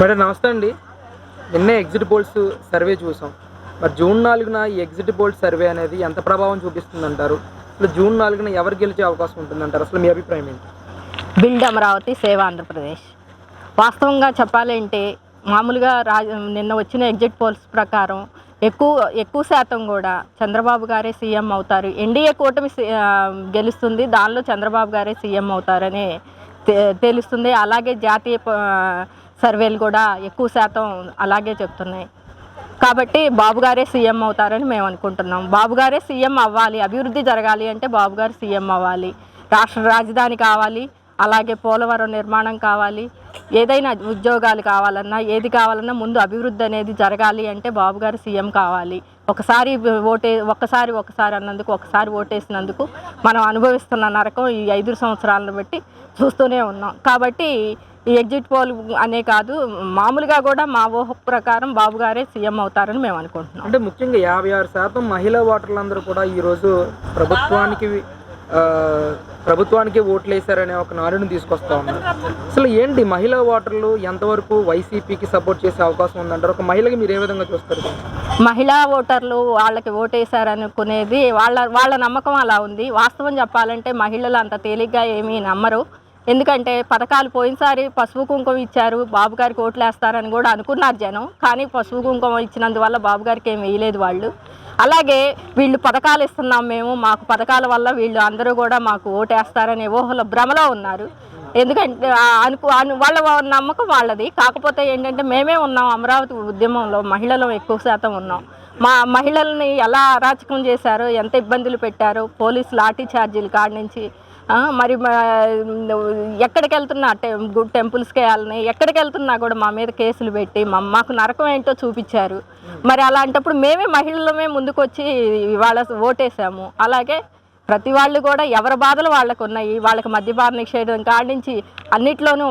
Madam నమస్తే అండి. నిన్నే ఎగ్జిట్ పోల్స్ సర్వే చూసాం. మరి జూన్ నాలుగున ఈ ఎగ్జిట్ పోల్స్ సర్వే అనేది ఎంత ప్రభావం చూపిస్తుందంటారు? అసలు జూన్ నాలుగున ఎవరు గెలిచే అవకాశం ఉంటుందంటారు? అసలు మీ అభిప్రాయం ఏంటి? బిల్డ్ అమరావతి సేవ ఆంధ్రప్రదేశ్. వాస్తవంగా చెప్పాలంటే మామూలుగా రా నిన్న వచ్చిన ఎగ్జిట్ పోల్స్ ప్రకారం ఎక్కువ ఎక్కువ శాతం కూడా చంద్రబాబు గారే సీఎం అవుతారు. ఎన్డీఏ కూటమి గెలుస్తుంది దానిలో చంద్రబాబు గారే సీఎం అవుతారని తె- తెలుస్తుంది. అలాగే జాతీయ సర్వేలు కూడా ఎక్కువ శాతం అలాగే చెప్తున్నాయి. కాబట్టి బాబు గారే సీఎం అవుతారని మేము అనుకుంటున్నాం. బాబు గారే సీఎం అవ్వాలి అభివృద్ధి జరగాలి అంటే బాబుగారు సీఎం అవ్వాలి. రాష్ట్ర రాజధాని కావాలి అలాగే పోలవరం నిర్మాణం కావాలి ఏదైనా ఉద్యోగాలు కావాలన్నా ఏది కావాలన్నా ముందు అభివృద్ధి అనేది జరగాలి అంటే బాబు గారు సీఎం కావాలి. ఒకసారి ఓటే ఒక్కసారి ఒకసారి అన్నందుకు ఒకసారి ఓటేసినందుకు మనం అనుభవిస్తున్న నరకం ఈ ఐదు సంవత్సరాలను బట్టి చూస్తూనే ఉన్నాం. కాబట్టి ఈ ఎగ్జిట్ పోల్ అనే కాదు మామూలుగా కూడా మా ఊహ ప్రకారం బాబు గారే సీఎం అవుతారని మేము అనుకుంటున్నాం. అంటే ముఖ్యంగా యాభై ఆరు శాతం మహిళా ఓటర్లందరూ కూడా ఈరోజు ప్రభుత్వానికి ప్రభుత్వానికి ఓట్లు వేశారనే ఒక నాడుని తీసుకొస్తా ఉన్నారు. అసలు ఏంటి మహిళా ఓటర్లు ఎంతవరకు వైసీపీకి సపోర్ట్ చేసే అవకాశం ఉందంటారు? ఒక మహిళకి మీరు ఏ విధంగా చూస్తారు? మహిళా ఓటర్లు వాళ్ళకి ఓటేశారనుకునేది వాళ్ళ వాళ్ళ నమ్మకం అలా ఉంది. వాస్తవం చెప్పాలంటే మహిళలు అంత తేలిగ్గా ఏమీ నమ్మరు. ఎందుకంటే పథకాలు పోయినసారి పసుపు కుంకుమ ఇచ్చారు బాబు గారికి ఓట్లు వేస్తారని కూడా అనుకున్నారు జనం. కానీ పసుపు కుంకుమ ఇచ్చినందువల్ల బాబు గారికి ఏం వేయలేదు వాళ్ళు. అలాగే వీళ్ళు పథకాలు ఇస్తున్నాం మేము మాకు పథకాల వల్ల వీళ్ళు అందరూ కూడా మాకు ఓటేస్తారనే ఊహలో భ్రమలో ఉన్నారు. ఎందుకంటే అనుకు అను వాళ్ళ నమ్మకం వాళ్ళది. కాకపోతే ఏంటంటే మేమే ఉన్నాం అమరావతి ఉద్యమంలో మహిళలు ఎక్కువ శాతం ఉన్నాం. మా మహిళల్ని ఎలా అరాచకం చేశారో ఎంత ఇబ్బందులు పెట్టారో పోలీస్ లాఠీ ఛార్జీలు కాడి నుంచి మరి మా- ఎక్కడికి వెళ్తున్నా టెంపుల్స్కి వెళ్ళని ఎక్కడికి వెళ్తున్నా కూడా మా మీద కేసులు పెట్టి మా మాకు నరకం ఏంటో చూపించారు. మరి అలాంటప్పుడు మేమే మహిళలమే ముందుకు వచ్చి ఇవాళ ఓటేసాము. అలాగే ప్రతి వాళ్ళు కూడా ఎవరి బాధలు వాళ్ళకు ఉన్నాయి వాళ్ళకి మద్యపాన నిషేధం కాడి నుంచి అన్నిట్లోనూ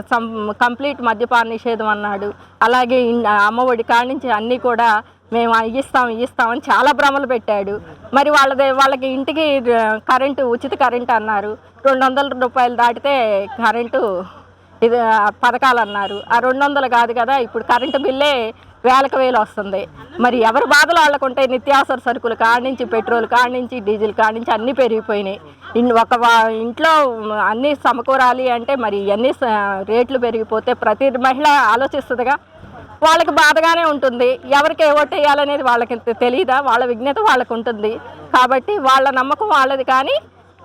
సం కంప్లీట్ మద్యపాన నిషేధం అన్నాడు. అలాగే అమ్మఒడి కాడి నుంచి అన్నీ కూడా మేము ఇస్తాం ఇస్తామని చాలా భ్రమలు పెట్టాడు. మరి వాళ్ళది వాళ్ళకి ఇంటికి కరెంటు ఉచిత కరెంటు అన్నారు. రెండు వందల రూపాయలు దాటితే కరెంటు ఇది పథకాలు అన్నారు. ఆ రెండు వందలు కాదు కదా ఇప్పుడు కరెంటు బిల్లే వేలకు వేలు వస్తుంది. మరి ఎవరి బాధలు వాళ్ళకు ఉంటాయి? నిత్యావసర సరుకులు కాడించి నుంచి పెట్రోల్ కాడించి నుంచి డీజిల్ కాడించి నుంచి అన్నీ పెరిగిపోయినాయి. ఇన్ ఒక ఇంట్లో అన్నీ సమకూరాలి అంటే మరి ఇవన్నీ రేట్లు పెరిగిపోతే ప్రతి మహిళ ఆలోచిస్తుందిగా. వాళ్ళకి బాధగానే ఉంటుంది. ఎవరికి ఏ ఓటు వేయాలనేది వాళ్ళకి తెలియదా వాళ్ళ విజ్ఞత వాళ్ళకు ఉంటుంది కాబట్టి వాళ్ళ నమ్మకం వాళ్ళది కానీ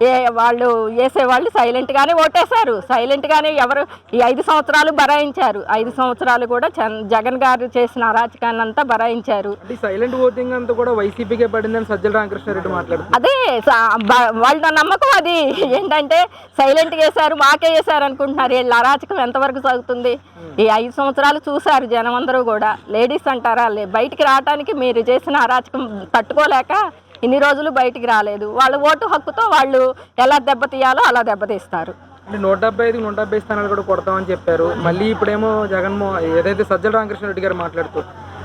ఏ వాళ్ళు వేసేవాళ్ళు సైలెంట్గానే ఓటేశారు. సైలెంట్గానే ఎవరు ఈ ఐదు సంవత్సరాలు బరాయించారు. ఐదు సంవత్సరాలు కూడా చన్- జగన్ గారు చేసిన అరాచకాన్ని అంతా బరాయించారు సైలెంట్ ఓటింగ్ అంతా కూడా వైసీపీకే పడిందని సజ్జల రామకృష్ణారెడ్డి మాట్లాడుతున్నారు. అదే వాళ్ళ నమ్మకం అది. ఏంటంటే సైలెంట్గా వేశారు మాకే వేశారు అనుకుంటున్నారు. వీళ్ళ అరాచకం ఎంతవరకు సాగుతుంది? ఈ ఐదు సంవత్సరాలు చూశారు జనం అందరూ కూడా. లేడీస్ అంటారా? లే బయటికి రావడానికి మీరు చేసిన అరాచకం తట్టుకోలేక ఇన్ని రోజులు బయటికి రాలేదు. వాళ్ళ ఓటు హక్కుతో వాళ్ళు ఎలా దెబ్బతీయాలో అలా దెబ్బతీస్తారు అంటే నూట డెబ్బై ఐదు నూట డెబ్బై స్థానాలు కూడా కొడతామని చెప్పారు. మళ్ళీ ఇప్పుడేమో జగన్మోహన్ ఏదైతే సజ్జల రామకృష్ణారెడ్డి గారు మాట్లాడుతూ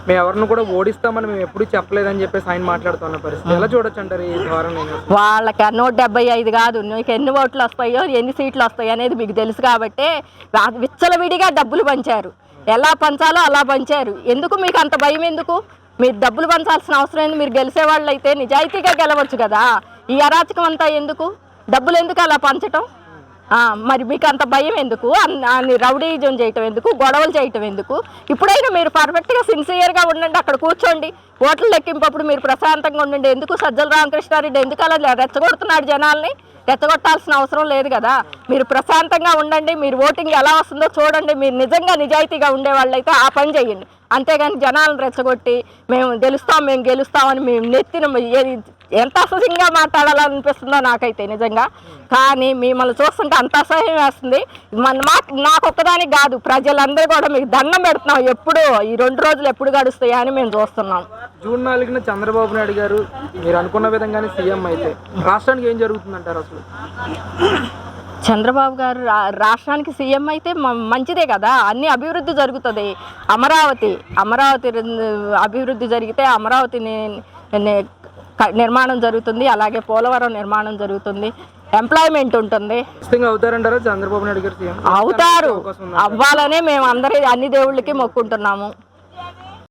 మేము ఎవరిని కూడా ఓడిస్తామని మేము ఎప్పుడు చెప్పలేదని చెప్పేసి ఆయన మాట్లాడుతున్న పరిస్థితి. ఎలా చూడొచ్చు అంటారు ఈ ధోరణి? వాళ్ళకి నూట డెబ్బై ఐదు కాదు. నీకు ఎన్ని ఓట్లు వస్తాయో ఎన్ని సీట్లు వస్తాయో అనేది మీకు తెలుసు కాబట్టి విచ్చలవిడిగా డబ్బులు పంచారు. ఎలా పంచాలో అలా పంచారు. ఎందుకు మీకు అంత భయం ఎందుకు? మీరు డబ్బులు పంచాల్సిన అవసరం ఏంది? మీరు గెలిచే వాళ్ళు అయితే నిజాయితీగా గెలవచ్చు కదా. ఈ అరాచకం అంతా ఎందుకు? డబ్బులు ఎందుకు అలా పంచటం? మరి మీకు అంత భయం ఎందుకు? అన్ని రౌడీజం చేయటం ఎందుకు? గొడవలు చేయటం ఎందుకు? ఇప్పుడైనా మీరు పర్ఫెక్ట్గా సిన్సియర్గా ఉండండి అక్కడ కూర్చోండి. ఓట్లు లెక్కింపప్పుడు మీరు ప్రశాంతంగా ఉండండి. ఎందుకు సజ్జల రామకృష్ణారెడ్డి ఎందుకు అలా రెచ్చగొడుతున్నాడు జనాల్ని? రెచ్చగొట్టాల్సిన అవసరం లేదు కదా. మీరు ప్రశాంతంగా ఉండండి. మీరు ఓటింగ్ ఎలా వస్తుందో చూడండి. మీరు నిజంగా నిజాయితీగా ఉండే అయితే ఆ పని చేయండి. అంతేగాని జనాలను రెచ్చగొట్టి మేము గెలుస్తాం మేము గెలుస్తామని మేము నెత్తిన ఎంత అసహ్యంగా మాట్లాడాలనిపిస్తుందో నాకైతే నిజంగా. కానీ మిమ్మల్ని చూస్తుంటే అంత అసహ్యం వేస్తుంది. మన మా నాకు ఒక్కదానికి కాదు ప్రజలందరూ కూడా మీకు దండం పెడుతున్నాం. ఎప్పుడు ఈ రెండు రోజులు ఎప్పుడు గడుస్తాయా అని మేము చూస్తున్నాం. జూన్ నాలుగున చంద్రబాబు నాయుడు గారు మీరు అనుకున్న విధంగానే సీఎం అయితే రాష్ట్రానికి ఏం జరుగుతుందంటారు అసలు? చంద్రబాబు గారు రాష్ట్రానికి సీఎం అయితే మంచిదే కదా. అన్ని అభివృద్ధి జరుగుతుంది. అమరావతి అమరావతి అభివృద్ధి జరిగితే అమరావతిని నిర్మాణం జరుగుతుంది. అలాగే పోలవరం నిర్మాణం జరుగుతుంది. ఎంప్లాయ్మెంట్ ఉంటుంది. అవుతారంటారా చంద్రబాబు నాయుడు గారు సీఎం? అవుతారు? అవ్వాలనే మేము అందరి అన్ని దేవుళ్ళకి మొక్కుంటున్నాము.